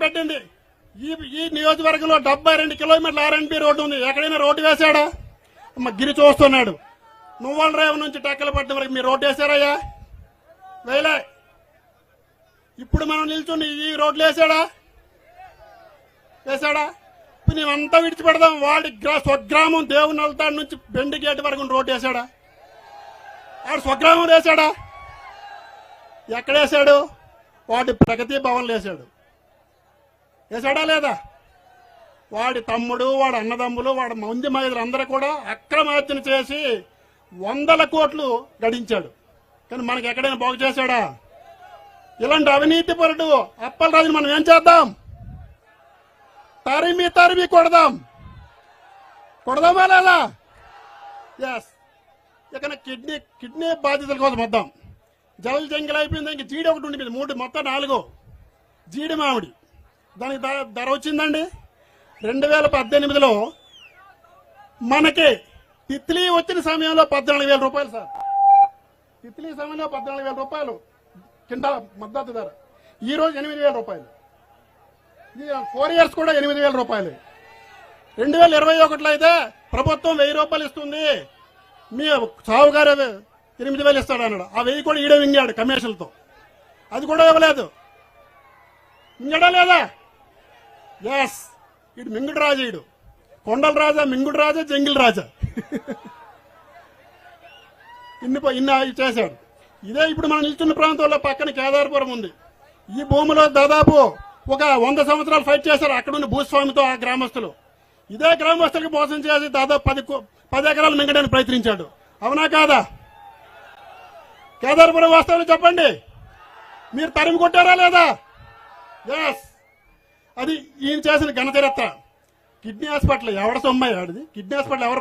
పెట్టింది. ఈ ఈ నియోజకవర్గంలో డెబ్బై రెండు కిలోమీటర్ల ఆర్ఎన్బి రోడ్డు ఉంది. ఎక్కడైనా రోడ్డు వేశాడా? అమ్మ గిరి చూస్తున్నాడు. నువ్వల రేవు నుంచి టెక్కలపట్నం వరకు మీరు రోడ్డు వేశారయ్యా? వేయలే ఇప్పుడు మనం నిల్చుని ఈ రోడ్లు వేసాడా వేసాడా ఇప్పుడు నీవంతా విడిచిపెడదాం. వాడి గ్రా- స్వగ్రామం దేవుని వెళ్తాడు నుంచి బెండి గేట్ వరకు రోడ్డు వేసాడా ఆడు స్వగ్రామం వేసాడా ఎక్కడ వేసాడు వాడి ప్రగతి భవన్లు వేసాడు వేసాడా లేదా? వాడి తమ్ముడు వాడి అన్నదమ్ములు వాడి మంది మైదులు అందరూ కూడా అక్రమార్జన చేసి వందల కోట్లు గడించాడు. కానీ మనకి ఎక్కడైనా బాగు చేశాడా? ఇలాంటి అవినీతి పరుడు అప్పలరాజుని మనం ఏం చేద్దాం? తరిమి తరిమి కొడదాం. కొడదామా లేదా? ఎస్ ఇక్కడ కిడ్నీ కిడ్నీ బాధితుల కోసం వద్దాం. జల్ జంగిల్ అయిపోయింది ఇంక జీడి ఒకటి ఉండిపోయింది. మూడు మొత్తం నాలుగు. జీడి మామిడి. దానికి ధర ధర వచ్చిందండి. రెండు వేల పద్దెనిమిదిలో మనకి తిత్లీ వచ్చిన సమయంలో పద్నాలుగు వేల రూపాయలు సార్. తిత్లీ సమయంలో పద్నాలుగు వేల రూపాయలు కింద మద్దతు ధర. ఈ రోజు ఎనిమిది వేల రూపాయలు. ఇది ఫోర్ ఇయర్స్ కూడా ఎనిమిది వేల రూపాయలు. రెండు వేల ఇరవై ఒకటిలో అయితే ప్రభుత్వం వెయ్యి రూపాయలు ఇస్తుంది. మీ సావుగారు ఎనిమిది వేలు ఇస్తాడు అన్నాడు. ఆ వెయ్యి కూడా ఈడే వింగాడు కమిషన్లతో అది కూడా ఇవ్వలేదు. మింగడా లేదా? ఎస్ ఇడు మింగుడు రాజా ఇడు కొండల రాజా మింగుడు రాజా జంగిల్ రాజా. ఇన్ని ఇన్ని చేశాడు. ఇదే ఇప్పుడు మనం నిల్చున్న ప్రాంతంలో పక్కన కేదారపురం ఉంది. ఈ భూమిలో దాదాపు ఒక వంద సంవత్సరాలు ఫైట్ చేశారు అక్కడ ఉన్న భూస్వామితో ఆ గ్రామస్తులు. ఇదే గ్రామస్తులకు మోసం చేసి దాదాపు పది పది ఎకరాలు మింగడానికి ప్రయత్నించాడు. అవునా కాదా? కేదారపురం వాస్తవాలు చెప్పండి. మీరు తరిమి కొట్టారా లేదా? ఎస్ అది ఈయన చేసిన ఘనచరిత్ర. కిడ్నీ హాస్పిటల్ ఎవడ సొమ్మాయి ఆడిది కిడ్నీ హాస్పిటల్ ఎవరు